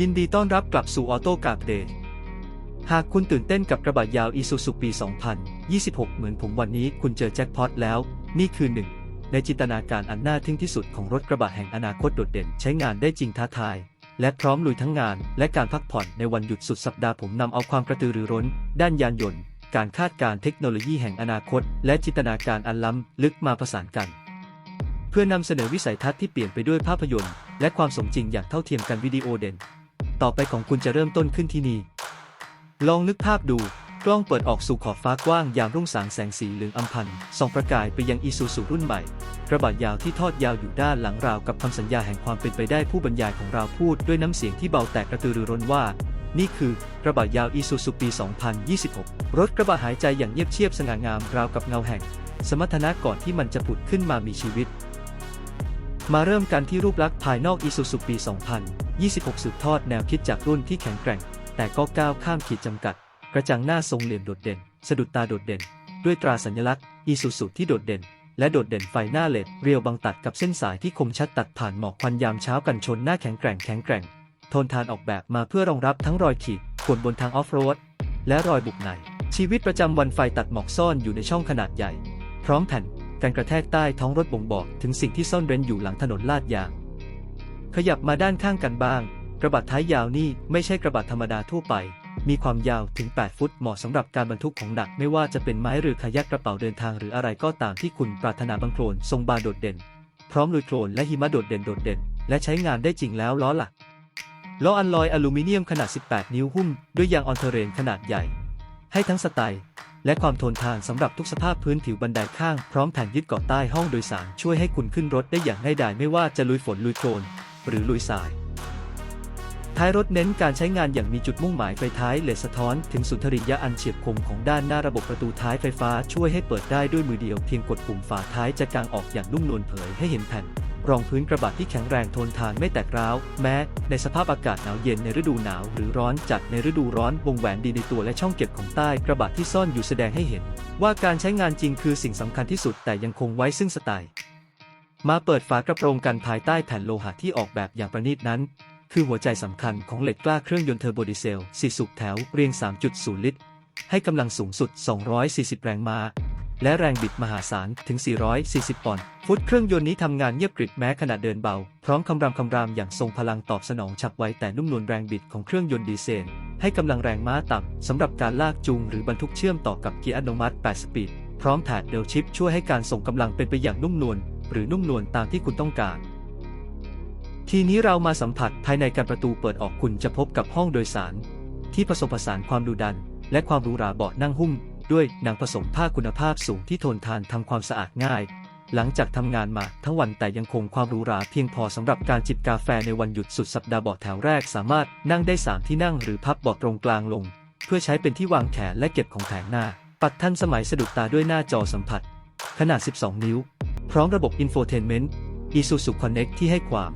ยินดีต้อนรับกลับสู่ออโต้กา d เดย์หากคุณตื่นเต้นกับกระบะยาว Isuzu ปี 2026 เหมือนผมวันนี้คุณเจอแจ็คพอตแล้ว นี่คือหนึ่งในจินตนาการอันน่าทึ่งที่สุดของรถกระบะแห่งอนาคตโดดเด่น ใช้งานได้จริงท้าทาย และพร้อมลุยทั้งงาน และการพักผ่อนในวันหยุดสุดสัปดาห์ผมนำเอาความกระตือรือร้น ด้านยานยนต์ การคาดการณ์เทคโนโลยีแห่งอนาคต และจินตนาการอันล้ำลึกมาประสานกัน เพื่อนำเสนอวิสัยทัศน์ที่เปลี่ยนไปด้วยภาพยนตร์ และความสมจริงอย่างเท่าเทียมกันวิดีโอเด่น ต่อไปของคุณจะเริ่มต้นขึ้นที่นี่ ลองนึกภาพดู กล้องเปิดออกสู่ขอบฟ้ากว้างยามรุ่งสางแสงสีเหลืองอำพันส่องประกายไปยังอีซูซูรุ่นใหม่ กระบะยาวที่ทอดยาวอยู่ด้านหลังราวกับคำสัญญาแห่งความเป็นไปได้ผู้บรรยายของเราพูดด้วยน้ำเสียงที่เบาแต่กระตือรือร้นว่า นี่คือกระบะยาวอีซูซูปี 2026 รถกระบะหายใจอย่างเงียบเชียบสง่างามราวกับเงาแห่ง สมรรถนะก่อนที่มันจะผุดขึ้นมามีชีวิต มาเริ่มกันที่รูปลักษณ์ภายนอก Isuzu ปี 26 สืบทอดแนวคิดจากรุ่นที่แข็งแกร่ง แต่ก็ก้าวข้ามขีดจำกัด กระจังหน้าทรงเหลี่ยมโดดเด่น สะดุดตาโดดเด่น ด้วยตราสัญลักษณ์ Isuzu ที่โดดเด่น และโดดเด่นไฟหน้าเลดเรียวบางตัดกับเส้นสายที่คมชัดตัดผ่านหมอกควันยามเช้ากันชนหน้าแข็งแกร่งแข็งแกร่งโทนทานออกแบบมาเพื่อรองรับทั้งรอยขีดข่วนบนทางออฟโรดและรอยบุกใน ชีวิตประจำวันไฟตัดหมอกซ่อนอยู่ในช่องขนาดใหญ่ พร้อมแผ่นการกระแทกใต้ท้องรถบ่งบอกถึงสิ่งที่ซ่อนเร้นอยู่หลังถนนลาดยาง ขยับมาด้านข้างกันบ้าง กระบะท้ายยาวนี่ไม่ใช่กระบะธรรมดาทั่วไป มีความยาวถึง 8 ฟุตเหมาะสำหรับการบรรทุกของหนัก ไม่ว่าจะเป็นไม้หรือขยักกระเป๋าเดินทางหรืออะไรก็ตามที่คุณปรารถนาบังโคลนทรงบานโดดเด่น พร้อมลุยโคลนและหิมะโดดเด่นโดดเด่น และใช้งานได้จริงแล้วล้อหลักล้ออัลลอยอลูมิเนียมขนาด 18 นิ้วหุ้มด้วยยางออนเทอร์เรนขนาดใหญ่ ให้ทั้งสไตล์และความทนทานสำหรับทุกสภาพพื้นผิวบันไดข้างพร้อมแผ่นยึดเกาะใต้ห้องโดยสารช่วยให้คุณขึ้นรถได้อย่างง่ายดายไม่ว่าจะลุยฝนลุยโคลน หรือลุยทราย ท้ายรถเน้นการใช้งานอย่างมีจุดมุ่งหมายไฟท้ายเลสสะท้อนถึงสุนทรียะอันเฉียบคมของด้านหน้าระบบประตูท้ายไฟฟ้าช่วยให้เปิดได้ด้วยมือเดียวเพียงกดปุ่มฝาท้ายจะกางออกอย่างนุ่มนวลเผยให้เห็นแผ่นรองพื้นกระบะที่แข็งแรงทนทานไม่แตกร้าว แม้ในสภาพอากาศหนาวเย็นในฤดูหนาว หรือร้อนจัดในฤดูร้อนวงแหวนดีในตัวและช่องเก็บของใต้กระบะที่ซ่อนอยู่แสดงให้เห็น ว่าการใช้งานจริงคือสิ่งสำคัญที่สุดแต่ยังคงไว้ซึ่งสไตล์ มาเปิดฝากระโปรงกันภายใต้แผ่นโลหะที่ออกแบบอย่างประณีตนั้น คือหัวใจสำคัญของเหล็กกล้าเครื่องยนต์เทอร์โบดีเซล 4 สูบแถวเรียง 3.0 ลิตร ให้กำลังสูงสุด 240 แรงม้าและแรงบิดมหาศาลถึง 440 ปอนด์ฟุตเครื่องยนต์นี้ทำงานเงียบกริบแม้ขณะเดินเบา พร้อมคำรามคำรามอย่างทรงพลังตอบสนองฉับไวแต่นุ่มนวลแรงบิดของเครื่องยนต์ดีเซลให้กำลังแรงม้าต่ำสำหรับการลากจูงหรือบรรทุกเชื่อมต่อกับเกียร์อัตโนมัติ 8 สปีด พร้อมแถดเดลชิปช่วยให้การส่งกำลังเป็นไปอย่างนุ่มนวล หรือนุ่มนวลตามที่คุณต้องการ ทีนี้เรามาสัมผัสภายในการประตูเปิดออกคุณจะพบกับห้องโดยสาร ที่ผสมผสานความดุดัน และความหรูหราเบาะนั่งหุ้ม ด้วยหนังผสมผ้าคุณภาพสูงที่ทนทานทำความสะอาดง่าย หลังจากทำงานมาทั้งวันแต่ยังคงความหรูหราเพียงพอสำหรับการจิบกาแฟในวันหยุดสุดสัปดาห์เบาะแถวแรกสามารถนั่งได้3ที่นั่งหรือพับเบาะตรงกลางลง เพื่อใช้เป็นที่วางแขนและเก็บของแผงหน้าปัดทันสมัยสะดุดตาด้วยหน้าจอสัมผัส ขนาด 12 นิ้ว พร้อมระบบอินโฟเทนเมนต์ Isuzu Connect ที่ให้ความ